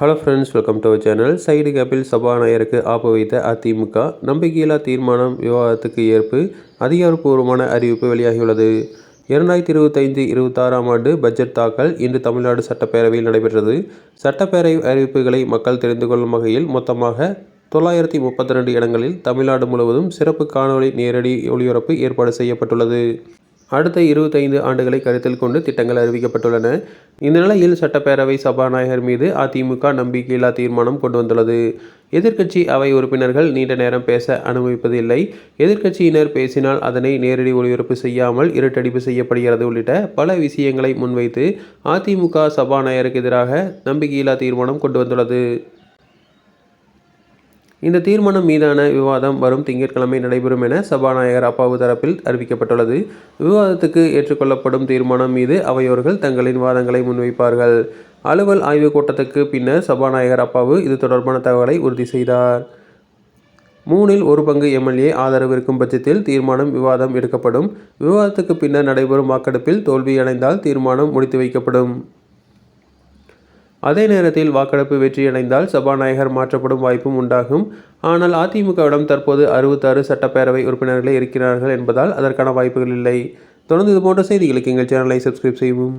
Hello friends welcome to our channel side கேப்பில் சபாநாயகருக்கு ஆப்பு வைத்த அதிமுக நம்பிக்கையில்லா தீர்மானம் விவாதத்துக்கு ஏற்பு அதிகாரப்பூர்வமான அறிவிப்பு வெளியாகியுள்ளது. இரண்டாயிரத்தி இருபத்தைந்து இருபத்தாறாம் ஆண்டு பட்ஜெட் தாக்கல் இன்று தமிழ்நாடு சட்டப்பேரவையில் நடைபெற்றது. சட்டப்பேரவை அறிவிப்புகளை மக்கள் தெரிந்து கொள்ளும் வகையில் மொத்தமாக தொள்ளாயிரத்தி முப்பத்தி ரெண்டு இடங்களில் தமிழ்நாடு முழுவதும் சிறப்பு காணொலி நேரடி ஒளிபரப்பு ஏற்பாடு செய்யப்பட்டுள்ளது. அடுத்த இருபத்தைந்து ஆண்டுகளை கருத்தில் கொண்டு திட்டங்கள் அறிவிக்கப்பட்டுள்ளன. இந்த நிலையில் சட்டப்பேரவை சபாநாயகர் மீது அதிமுக நம்பிக்கையில்லா தீர்மானம் கொண்டு வந்துள்ளது எதிர்க்கட்சி அவை உறுப்பினர்கள் நீண்ட நேரம் பேச அனுமதிப்பதில்லை. எதிர்க்கட்சியினர் பேசினால் அதனை நேரடி ஒளிபரப்பு செய்யாமல் இருட்டடிப்பு செய்யப்படுகிறது உள்ளிட்ட பல விஷயங்களை முன்வைத்து அதிமுக சபாநாயகருக்கு எதிராக நம்பிக்கையில்லா தீர்மானம் கொண்டு வந்துள்ளது இந்த தீர்மானம் மீதான விவாதம் வரும் திங்கட்கிழமை நடைபெறும் என சபாநாயகர் அப்பாவு தரப்பில் அறிவிக்கப்பட்டுள்ளது. விவாதத்துக்கு ஏற்றுக்கொள்ளப்படும் தீர்மானம் மீது அவையோர்கள் தங்களின் வாதங்களை முன்வைப்பார்கள். அலுவல் ஆய்வுக் கூட்டத்துக்கு பின்னர் சபாநாயகர் அப்பாவு இது தொடர்பான தகவலை உறுதி செய்தார். மூணில் ஒரு பங்கு எம்எல்ஏ ஆதரவு இருக்கும் பட்சத்தில் தீர்மானம் விவாதம் எடுக்கப்படும். விவாதத்துக்கு பின்னர் நடைபெறும் வாக்கெடுப்பில் தோல்வியடைந்தால் தீர்மானம் முடித்து வைக்கப்படும். அதே நேரத்தில் வாக்கெடுப்பு வெற்றியடைந்தால் சபாநாயகர் மாற்றப்படும் வாய்ப்பும் உண்டாகும். ஆனால் அதிமுகவிடம் தற்போது அறுபத்தாறு சட்டப்பேரவை உறுப்பினர்களே இருக்கிறார்கள் என்பதால் அதற்கான வாய்ப்புகள் இல்லை. தொடர்ந்து இது போன்ற செய்திகளுக்கு எங்கள் சேனலை சப்ஸ்கிரைப் செய்வோம்